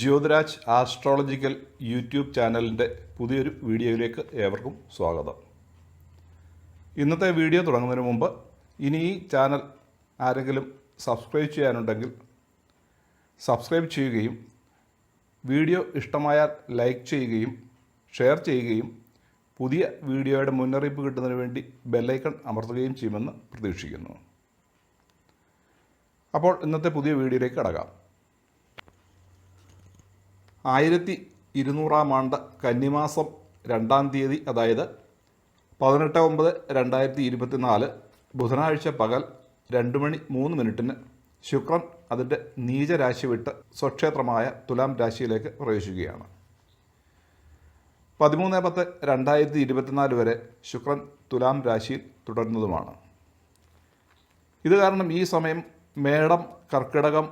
Jyothiraj astrological YouTube ചാനലിന്റെ പുതിയൊരു വീഡിയോയിലേക്ക് ഏവർക്കും സ്വാഗതം. ഇന്നത്തെ വീഡിയോ തുടങ്ങുന്നതിന് മുമ്പ് ഇനി ഈ ചാനൽ ആരെങ്കിലും സബ്സ്ക്രൈബ് ചെയ്യാനുണ്ടെങ്കിൽ സബ്സ്ക്രൈബ് ചെയ്യുകയും വീഡിയോ ഇഷ്ടമായാൽ ലൈക്ക് ചെയ്യുകയും ഷെയർ ചെയ്യുകയും പുതിയ വീഡിയോയുടെ മുന്നറിയിപ്പ് കിട്ടുന്നതിന് വേണ്ടി ബെല്ലൈക്കൺ അമർത്തുകയും ചെയ്യുമെന്ന് പ്രതീക്ഷിക്കുന്നു. അപ്പോൾ ഇന്നത്തെ പുതിയ വീഡിയോയിലേക്ക് കടക്കാം. ആയിരത്തി ഇരുന്നൂറാം ആണ്ട് കന്നിമാസം രണ്ടാം തീയതി അതായത് പതിനെട്ട് ഒമ്പത് രണ്ടായിരത്തി ഇരുപത്തിനാല് ബുധനാഴ്ച പകൽ രണ്ട് മണി മൂന്ന് മിനിറ്റിന് ശുക്രൻ അതിന്റെ നീചരാശി വിട്ട് സ്വക്ഷേത്രമായ തുലാം രാശിയിലേക്ക് പ്രവേശിക്കുകയാണ്. പതിമൂന്ന് പത്ത് രണ്ടായിരത്തി ഇരുപത്തിനാല് വരെ ശുക്രൻ തുലാം രാശിയിൽ തുടരുന്നതുമാണ്. ഇത് കാരണം ഈ സമയം മേടം കർക്കിടകം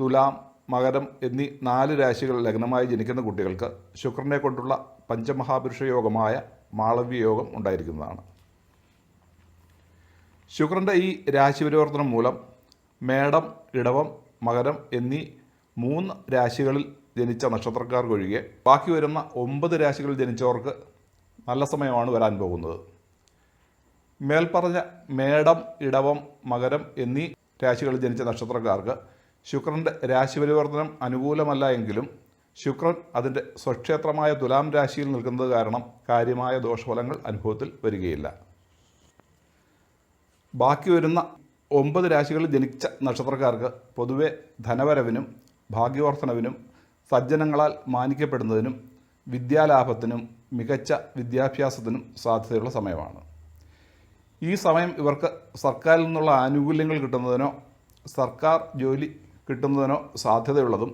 തുലാം മകരം എന്നീ നാല് രാശികൾ ലഗ്നമായി ജനിക്കുന്ന കുട്ടികൾക്ക് ശുക്രനെ കൊണ്ടുള്ള പഞ്ചമഹാപുരുഷ യോഗമായ മാളവ്യ യോഗം ഉണ്ടായിരിക്കുന്നതാണ്. ശുക്രന്റെ ഈ രാശി പരിവർത്തനം മൂലം മേടം ഇടവം മകരം എന്നീ മൂന്ന് രാശികളിൽ ജനിച്ച നക്ഷത്രക്കാർക്കൊഴികെ ബാക്കി വരുന്ന ഒമ്പത് രാശികളിൽ ജനിച്ചവർക്ക് നല്ല സമയമാണ് വരാൻ പോകുന്നത്. മേൽപ്പറഞ്ഞ മേടം ഇടവം മകരം എന്നീ രാശികളിൽ ജനിച്ച നക്ഷത്രക്കാർക്ക് ശുക്രന്റെ രാശിപരിവർത്തനം അനുകൂലമല്ല എങ്കിലും ശുക്രൻ അതിന്റെ സ്വക്ഷേത്രമായ തുലാം രാശിയിൽ നിൽക്കുന്നത് കാരണം കാര്യമായ ദോഷഫലങ്ങൾ അനുഭവത്തിൽ വരികയില്ല. ബാക്കി വരുന്ന ഒമ്പത് രാശികളിൽ ജനിച്ച നക്ഷത്രക്കാർക്ക് പൊതുവെ ധനവരവിനും ഭാഗ്യവർദ്ധനവിനും സജ്ജനങ്ങളാൽ മാനിക്കപ്പെടുന്നതിനും വിദ്യാലാഭത്തിനും മികച്ച വിദ്യാഭ്യാസത്തിനും സാധ്യതയുള്ള സമയമാണ്. ഈ സമയം ഇവർക്ക് സർക്കാരിൽ നിന്നുള്ള ആനുകൂല്യങ്ങൾ കിട്ടുന്നതിനോ സർക്കാർ ജോലി കിട്ടുന്നതിനോ സാധ്യതയുള്ളതും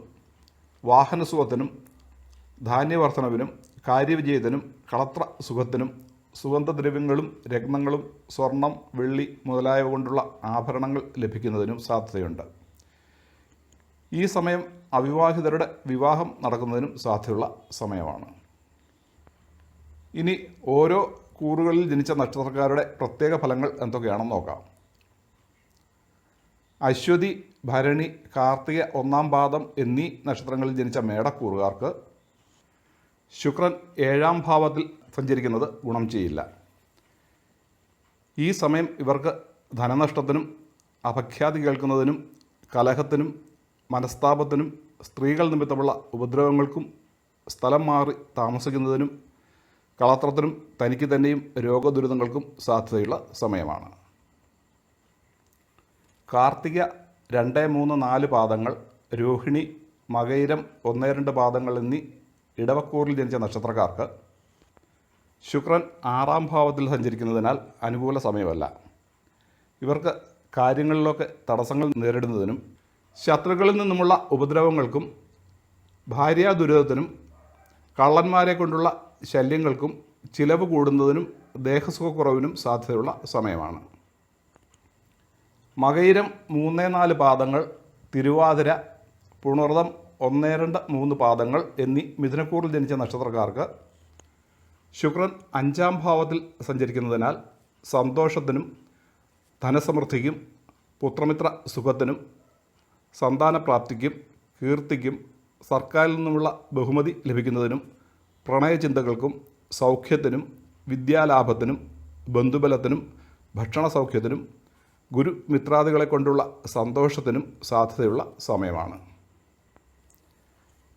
വാഹനസുഖത്തിനും ധാന്യവർദ്ധനവിനും കാര്യവിജയത്തിനും കളത്ര സുഖത്തിനും സുഗന്ധദ്രവ്യങ്ങളും രത്നങ്ങളും സ്വർണം വെള്ളി മുതലായവ കൊണ്ടുള്ള ആഭരണങ്ങൾ ലഭിക്കുന്നതിനും സാധ്യതയുണ്ട്. ഈ സമയം അവിവാഹിതരുടെ വിവാഹം നടക്കുന്നതിനും സാധ്യതയുള്ള സമയമാണ്. ഇനി ഓരോ കൂറുകളിൽ ജനിച്ച നക്ഷത്രക്കാരുടെ പ്രത്യേക ഫലങ്ങൾ എന്തൊക്കെയാണെന്ന് നോക്കാം. അശ്വതി ഭരണി കാർത്തിക ഒന്നാം പാദം എന്നീ നക്ഷത്രങ്ങളിൽ ജനിച്ച മേടക്കൂറുകാർക്ക് ശുക്രൻ ഏഴാം ഭാവത്തിൽ സഞ്ചരിക്കുന്നത് ഗുണം ചെയ്യില്ല. ഈ സമയം ഇവർക്ക് ധനനഷ്ടത്തിനും അപഖ്യാതി കേൾക്കുന്നതിനും കലഹത്തിനും മനസ്താപത്തിനും സ്ത്രീകൾ നിമിത്തമുള്ള ഉപദ്രവങ്ങൾക്കും സ്ഥലം മാറി താമസിക്കുന്നതിനും കളത്രത്തിനും തനിക്ക് തന്നെയും രോഗദുരിതങ്ങൾക്കും സാധ്യതയുള്ള സമയമാണ്. കാർത്തിക രണ്ട് മൂന്ന് നാല് പാദങ്ങൾ രോഹിണി മകയിരം ഒന്ന് രണ്ട് പാദങ്ങൾ എന്നീ ഇടവക്കൂറിൽ ജനിച്ച നക്ഷത്രക്കാർക്ക് ശുക്രൻ ആറാം ഭാവത്തിൽ സഞ്ചരിക്കുന്നതിനാൽ അനുകൂല സമയമല്ല. ഇവർക്ക് കാര്യങ്ങളിലൊക്കെ തടസ്സങ്ങൾ നേരിടുന്നതിനും ശത്രുക്കളിൽ നിന്നുമുള്ള ഉപദ്രവങ്ങൾക്കും ഭാര്യാ ദുരിതത്തിനും കള്ളന്മാരെ കൊണ്ടുള്ള ശല്യങ്ങൾക്കും ചിലവ് കൂടുന്നതിനും ദേഹസുഖക്കുറവിനും സാധ്യതയുള്ള സമയമാണ്. മകയിരം മൂന്ന് നാല് പാദങ്ങൾ തിരുവാതിര പുണർതം ഒന്ന് രണ്ട് മൂന്ന് പാദങ്ങൾ എന്നീ മിഥുനക്കൂറിൽ ജനിച്ച നക്ഷത്രക്കാർക്ക് ശുക്രൻ അഞ്ചാം ഭാവത്തിൽ സഞ്ചരിക്കുന്നതിനാൽ സന്തോഷത്തിനും ധനസമൃദ്ധിക്കും പുത്രമിത്ര സുഖത്തിനും സന്താനപ്രാപ്തിക്കും കീർത്തിക്കും സർക്കാരിൽ നിന്നുമുള്ള ബഹുമതി ലഭിക്കുന്നതിനും പ്രണയചിന്തകൾക്കും സൗഖ്യത്തിനും വിദ്യാലാഭത്തിനും ബന്ധുബലത്തിനും ഭക്ഷണ സൗഖ്യത്തിനും ഗുരുമിത്രാദികളെ കൊണ്ടുള്ള സന്തോഷത്തിനും സാധ്യതയുള്ള സമയമാണ്.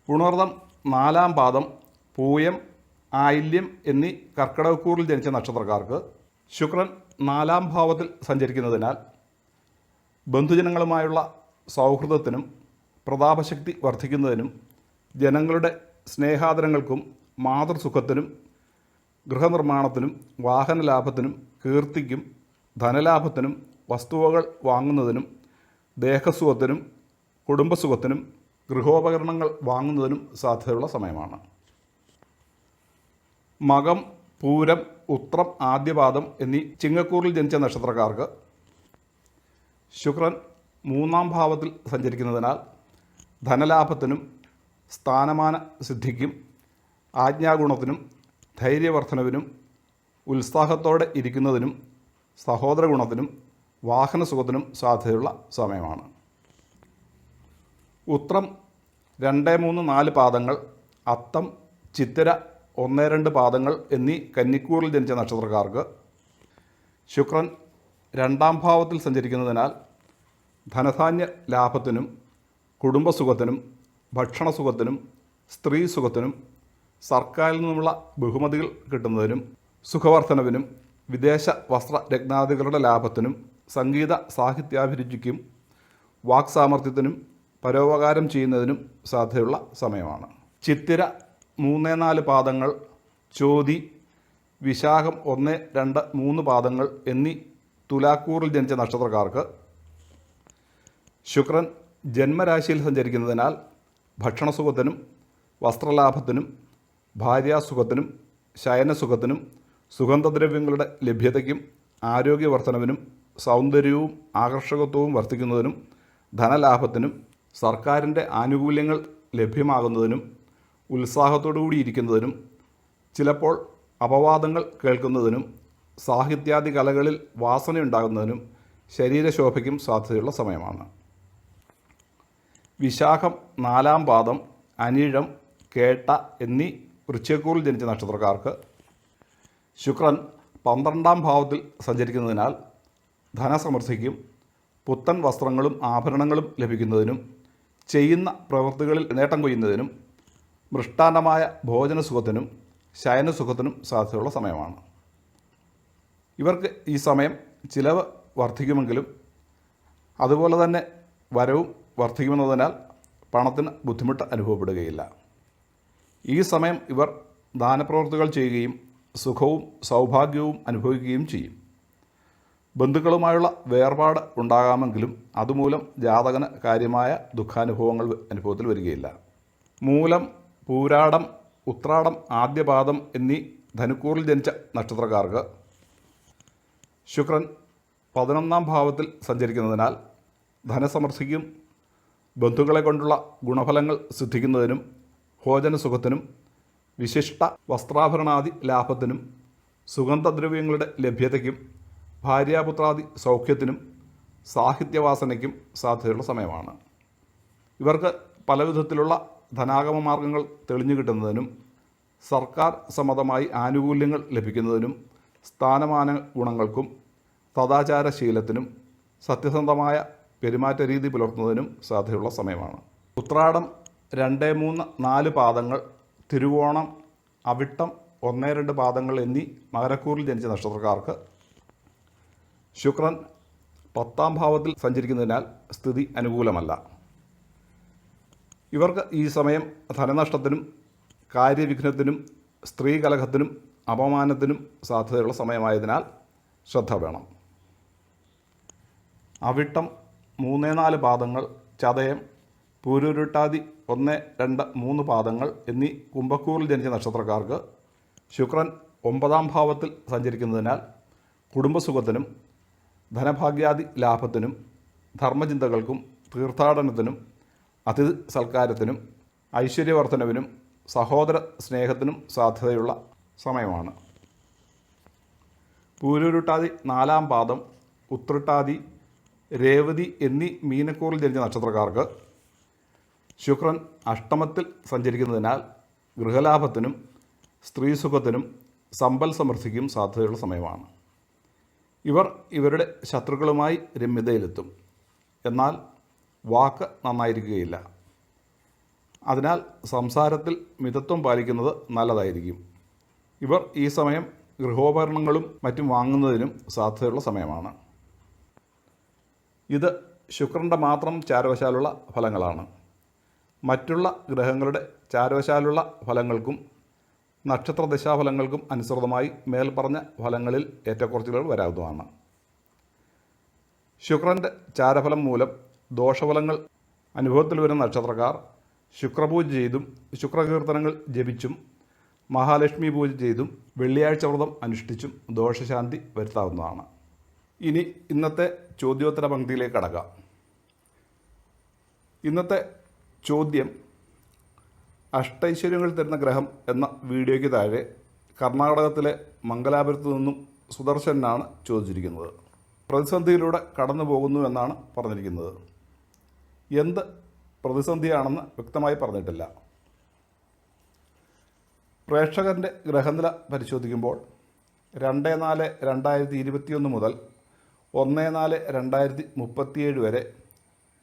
പുണർദം നാലാം പാദം പൂയം ആയില്യം എന്നീ കർക്കിടകക്കൂറിൽ ജനിച്ച നക്ഷത്രക്കാർക്ക് ശുക്രൻ നാലാം ഭാവത്തിൽ സഞ്ചരിക്കുന്നതിനാൽ ബന്ധുജനങ്ങളുമായുള്ള സൗഹൃദത്തിനും പ്രതാപശക്തി വർദ്ധിക്കുന്നതിനും ജനങ്ങളുടെ സ്നേഹാദരങ്ങൾക്കും മാതൃസുഖത്തിനും ഗൃഹനിർമ്മാണത്തിനും വാഹന ലാഭത്തിനും കീർത്തിക്കും ധനലാഭത്തിനും വസ്തുവകൾ വാങ്ങുന്നതിനും ദേഹസുഖത്തിനും കുടുംബസുഖത്തിനും ഗൃഹോപകരണങ്ങൾ വാങ്ങുന്നതിനും സാധ്യതയുള്ള സമയമാണ്. മകം പൂരം ഉത്രം ആദ്യപാദം എന്നീ ചിങ്ങക്കൂറിൽ ജനിച്ച നക്ഷത്രക്കാർക്ക് ശുക്രൻ മൂന്നാം ഭാവത്തിൽ സഞ്ചരിക്കുന്നതിനാൽ ധനലാഭത്തിനും സ്ഥാനമാന സിദ്ധിക്കും ആജ്ഞാഗുണത്തിനും ധൈര്യവർദ്ധനവിനും ഉത്സാഹത്തോടെ ഇരിക്കുന്നതിനും സഹോദര ഗുണത്തിനും വാഹനസുഖത്തിനും സാധ്യതയുള്ള സമയമാണ്. ഉത്രം രണ്ട് മൂന്ന് നാല് പാദങ്ങൾ അത്തം ചിത്തിര ഒന്ന് രണ്ട് പാദങ്ങൾ എന്നീ കന്നിക്കൂറിൽ ജനിച്ച നക്ഷത്രക്കാർക്ക് ശുക്രൻ രണ്ടാം ഭാവത്തിൽ സഞ്ചരിക്കുന്നതിനാൽ ധനധാന്യ ലാഭത്തിനും കുടുംബസുഖത്തിനും ഭക്ഷണസുഖത്തിനും സ്ത്രീ സുഖത്തിനും സർക്കാരിൽ നിന്നുള്ള ബഹുമതികൾ കിട്ടുന്നതിനും സുഖവർദ്ധനവിനും വിദേശ വസ്ത്ര രത്നാദികളുടെ ലാഭത്തിനും സംഗീത സാഹിത്യാഭിരുചിക്കും വാക്സാമർഥ്യത്തിനും പരോപകാരം ചെയ്യുന്നതിനും സാധ്യതയുള്ള സമയമാണ്. ചിത്തിര മൂന്ന് നാല് പാദങ്ങൾ ചോതി വിശാഖം ഒന്ന് രണ്ട് മൂന്ന് പാദങ്ങൾ എന്നീ തുലാക്കൂറിൽ ജനിച്ച നക്ഷത്രക്കാർക്ക് ശുക്രൻ ജന്മരാശിയിൽ സഞ്ചരിക്കുന്നതിനാൽ ഭക്ഷണസുഖത്തിനും വസ്ത്രലാഭത്തിനും ഭാര്യാസുഖത്തിനും ശയനസുഖത്തിനും സുഗന്ധദ്രവ്യങ്ങളുടെ ലഭ്യതയ്ക്കും ആരോഗ്യവർദ്ധനവിനും സൗന്ദര്യവും ആകർഷകത്വവും വർദ്ധിക്കുന്നതിനും ധനലാഭത്തിനും സർക്കാരിന്റെ ആനുകൂല്യങ്ങൾ ലഭ്യമാകുന്നതിനും ഉത്സാഹത്തോടുകൂടി ഇരിക്കുന്നതിനും ചിലപ്പോൾ അപവാദങ്ങൾ കേൾക്കുന്നതിനും സാഹിത്യാദി കലകളിൽ വാസനയുണ്ടാകുന്നതിനും ശരീരശോഭയ്ക്കും സാധ്യതയുള്ള സമയമാണ്. വിശാഖം നാലാം പാദം അനിഴം കേട്ട എന്നീ വൃശ്ചക്കൂറിൽ ജനിച്ച നക്ഷത്രക്കാർക്ക് ശുക്രൻ പന്ത്രണ്ടാം ഭാവത്തിൽ സഞ്ചരിക്കുന്നതിനാൽ ധനസമൃദ്ധിക്കും പുത്തൻ വസ്ത്രങ്ങളും ആഭരണങ്ങളും ലഭിക്കുന്നതിനും ചെയ്യുന്ന പ്രവൃത്തികളിൽ നേട്ടം കൊയ്യുന്നതിനും മൃഷ്ടാന്നമായ ഭോജനസുഖത്തിനും ശയനസുഖത്തിനും സാധ്യതയുള്ള സമയമാണ്. ഇവർക്ക് ഈ സമയം ചിലവ് വർദ്ധിക്കുമെങ്കിലും അതുപോലെ തന്നെ വരവും വർദ്ധിക്കുമെന്നതിനാൽ പണത്തിന് ബുദ്ധിമുട്ട് അനുഭവപ്പെടുകയില്ല. ഈ സമയം ഇവർ ദാനപ്രവൃത്തികൾ ചെയ്യുകയും സുഖവും സൗഭാഗ്യവും അനുഭവിക്കുകയും ചെയ്യും. ബന്ധുക്കളുമായുള്ള വേർപാട് ഉണ്ടാകാമെങ്കിലും അതുമൂലം ജാതകന് കാര്യമായ ദുഃഖാനുഭവങ്ങൾ അനുഭവത്തിൽ വരികയില്ല. മൂലം പൂരാടം ഉത്രാടം ആദ്യപാദം എന്നീ ധനുക്കൂറിൽ ജനിച്ച നക്ഷത്രക്കാർക്ക് ശുക്രൻ പതിനൊന്നാം ഭാവത്തിൽ സഞ്ചരിക്കുന്നതിനാൽ ധനസമൃദ്ധിക്കും ബന്ധുക്കളെ കൊണ്ടുള്ള ഗുണഫലങ്ങൾ സിദ്ധിക്കുന്നതിനും ഭോജനസുഖത്തിനും വിശിഷ്ട വസ്ത്രാഭരണാദി ലാഭത്തിനും സുഗന്ധദ്രവ്യങ്ങളുടെ ലഭ്യതയ്ക്കും ഭാര്യാപുത്രാദി സൗഖ്യത്തിനും സാഹിത്യവാസനയ്ക്കും സാധ്യതയുള്ള സമയമാണ്. ഇവർക്ക് പലവിധത്തിലുള്ള ധനാഗമ മാർഗങ്ങൾ തെളിഞ്ഞു കിട്ടുന്നതിനും സർക്കാർ സമ്മതമായി ആനുകൂല്യങ്ങൾ ലഭിക്കുന്നതിനും സ്ഥാനമാന ഗുണങ്ങൾക്കും സദാചാരശീലത്തിനും സത്യസന്ധമായ പെരുമാറ്റ രീതി പുലർത്തുന്നതിനും സാധ്യതയുള്ള സമയമാണ്. ഉത്രാടം രണ്ട് മൂന്ന് നാല് പാദങ്ങൾ തിരുവോണം അവിട്ടം ഒന്ന് രണ്ട് പാദങ്ങൾ എന്നീ മകരക്കൂറിൽ ജനിച്ച നക്ഷത്രക്കാർക്ക് ശുക്രൻ പത്താം ഭാവത്തിൽ സഞ്ചരിക്കുന്നതിനാൽ സ്ഥിതി അനുകൂലമല്ല. ഇവർക്ക് ഈ സമയം ധനനഷ്ടത്തിനും കാര്യവിഘ്നത്തിനും സ്ത്രീ കലഹത്തിനും അപമാനത്തിനും സാധ്യതയുള്ള സമയമായതിനാൽ ശ്രദ്ധ വേണം. അവിട്ടം മൂന്ന് നാല് പാദങ്ങൾ ചതയം പൂരുരുട്ടാതി ഒന്ന് രണ്ട് മൂന്ന് പാദങ്ങൾ എന്നീ കുംഭക്കൂറിൽ ജനിച്ച നക്ഷത്രക്കാർക്ക് ശുക്രൻ ഒമ്പതാം ഭാവത്തിൽ സഞ്ചരിക്കുന്നതിനാൽ കുടുംബസുഖത്തിനും ധനഭാഗ്യാദി ലാഭത്തിനും ധർമ്മചിന്തകൾക്കും തീർത്ഥാടനത്തിനും അതിഥി സൽക്കാരത്തിനും ഐശ്വര്യവർദ്ധനവിനും സഹോദര സ്നേഹത്തിനും സാധ്യതയുള്ള സമയമാണ്. പൂരുരുട്ടാതി നാലാം പാദം ഉത്രട്ടാതി രേവതി എന്നീ മീനക്കൂറിൽ ജനിച്ച നക്ഷത്രക്കാർക്ക് ശുക്രൻ അഷ്ടമത്തിൽ സഞ്ചരിക്കുന്നതിനാൽ ഗൃഹലാഭത്തിനും സ്ത്രീസുഖത്തിനും സമ്പൽ സമൃദ്ധിക്കും സാധ്യതയുള്ള സമയമാണ്. ഇവർ ഇവരുടെ ശത്രുക്കളുമായി രമ്യതയിലെത്തും. എന്നാൽ വാക്ക് നന്നായിരിക്കുകയില്ല. അതിനാൽ സംസാരത്തിൽ മിതത്വം പാലിക്കുന്നത് നല്ലതായിരിക്കും. ഇവർ ഈ സമയം ഗൃഹോപകരണങ്ങളും മറ്റും വാങ്ങുന്നതിനും സാധ്യതയുള്ള സമയമാണ്. ഇത് ശുക്രന്റെ മാത്രം ചാരവശാലുള്ള ഫലങ്ങളാണ്. മറ്റുള്ള ഗ്രഹങ്ങളുടെ ചാരവശാലുള്ള ഫലങ്ങൾക്കും നക്ഷത്ര ദശാഫലങ്ങൾക്കും അനുസൃതമായി മേൽപ്പറഞ്ഞ ഫലങ്ങളിൽ ഏറ്റക്കുറച്ചിലുകൾ വരാവുന്നതാണ്. ശുക്രന്റെ ചാരഫലം മൂലം ദോഷഫലങ്ങൾ അനുഭവത്തിൽ വരുന്ന നക്ഷത്രക്കാർ ശുക്രപൂജ ചെയ്തും ശുക്രകീർത്തനങ്ങൾ ജപിച്ചും മഹാലക്ഷ്മി പൂജ ചെയ്തും വെള്ളിയാഴ്ച വ്രതം അനുഷ്ഠിച്ചും ദോഷശാന്തി വരുത്താവുന്നതാണ്. ഇനി ഇന്നത്തെ ചോദ്യോത്തര പങ്ക്തിയിലേക്ക് കടക്കാം. ഇന്നത്തെ ചോദ്യം അഷ്ടൈശ്വര്യങ്ങൾ തരുന്ന ഗ്രഹം എന്ന വീഡിയോയ്ക്ക് താഴെ കർണാടകത്തിലെ മംഗലാപുരത്ത് നിന്നും സുദർശനാണ് ചോദിച്ചിരിക്കുന്നത്. പ്രതിസന്ധിയിലൂടെ കടന്നു പോകുന്നു എന്നാണ് പറഞ്ഞിരിക്കുന്നത്. എന്ത് പ്രതിസന്ധിയാണെന്ന് വ്യക്തമായി പറഞ്ഞിട്ടില്ല. പ്രേക്ഷകന്റെ ഗ്രഹനില പരിശോധിക്കുമ്പോൾ രണ്ട് നാല് രണ്ടായിരത്തി ഇരുപത്തിയൊന്ന് മുതൽ ഒന്ന് നാല് രണ്ടായിരത്തി മുപ്പത്തിയേഴ് വരെ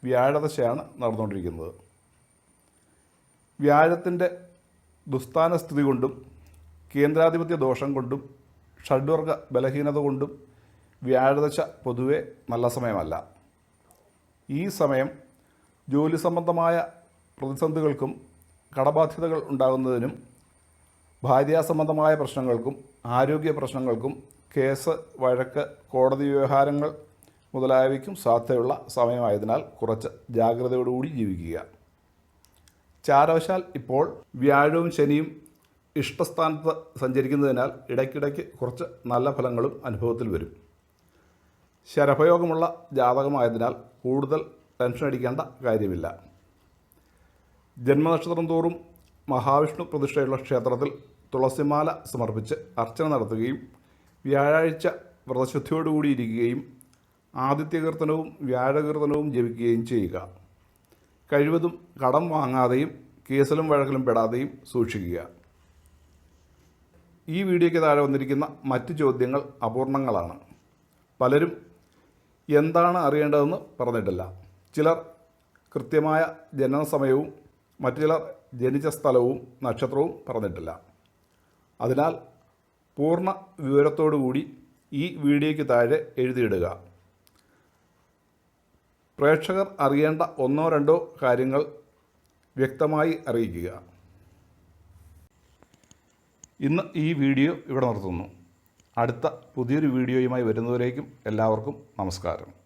വ്യാഴദശയാണ് നടന്നുകൊണ്ടിരിക്കുന്നത്. വ്യാഴത്തിന്റെ ദുസ്ഥാന സ്ഥിതി കൊണ്ടും കേന്ദ്രാധിപത്യ ദോഷം കൊണ്ടും ഷഡ്വർഗ ബലഹീനത കൊണ്ടും വ്യാഴദശ പൊതുവെ നല്ല സമയമല്ല. ഈ സമയം ജോലി സംബന്ധമായ പ്രതിസന്ധികൾക്കും കടബാധ്യതകൾ ഉണ്ടാകുന്നതിനും ഭാര്യാസംബന്ധമായ പ്രശ്നങ്ങൾക്കും ആരോഗ്യ പ്രശ്നങ്ങൾക്കും കേസ് വഴക്ക് കോടതി വ്യവഹാരങ്ങൾ മുതലായവയ്ക്കും സാധ്യതയുള്ള സമയമായതിനാൽ കുറച്ച് ജാഗ്രതയോടുകൂടി ജീവിക്കുക. ചാരവശാൽ ഇപ്പോൾ വ്യാഴവും ശനിയും ഇഷ്ടസ്ഥാനത്ത് സഞ്ചരിക്കുന്നതിനാൽ ഇടയ്ക്കിടയ്ക്ക് കുറച്ച് നല്ല ഫലങ്ങളും അനുഭവത്തിൽ വരും. ശരഭയോഗമുള്ള ജാതകമായതിനാൽ കൂടുതൽ ടെൻഷൻ അടിക്കേണ്ട കാര്യമില്ല. ജന്മനക്ഷത്രം തോറും മഹാവിഷ്ണു പ്രതിഷ്ഠയുള്ള ക്ഷേത്രത്തിൽ തുളസിമാല സമർപ്പിച്ച് അർച്ചന നടത്തുകയും വ്യാഴാഴ്ച വ്രതശുദ്ധിയോടുകൂടി ഇരിക്കുകയും ആദിത്യകീർത്തനവും വ്യാഴകീർത്തനവും ജപിക്കുകയും ചെയ്യുക. കഴിവതും കടം വാങ്ങാതെയും കേസിലും വഴക്കിലും പെടാതെയും സൂക്ഷിക്കുക. ഈ വീഡിയോയ്ക്ക് താഴെ വന്നിരിക്കുന്ന മറ്റ് ചോദ്യങ്ങൾ അപൂർണങ്ങളാണ്. പലരും എന്താണ് അറിയേണ്ടതെന്ന് പറഞ്ഞിട്ടില്ല. ചിലർ കൃത്യമായ ജനന സമയവും മറ്റു ചിലർ ജനിച്ച സ്ഥലവും നക്ഷത്രവും പറഞ്ഞിട്ടില്ല. അതിനാൽ പൂർണ വിവരത്തോടുകൂടി ഈ വീഡിയോയ്ക്ക് താഴെ എഴുതിയിടുക. പ്രേക്ഷകർ അറിയേണ്ട ഒന്നോ രണ്ടോ കാര്യങ്ങൾ വ്യക്തമായി അറിയിക്കുക. ഇന്ന് ഈ വീഡിയോ ഇവിടെ നിർത്തുന്നു. അടുത്ത പുതിയൊരു വീഡിയോയുമായി വരുന്നവരേക്കും എല്ലാവർക്കും നമസ്കാരം.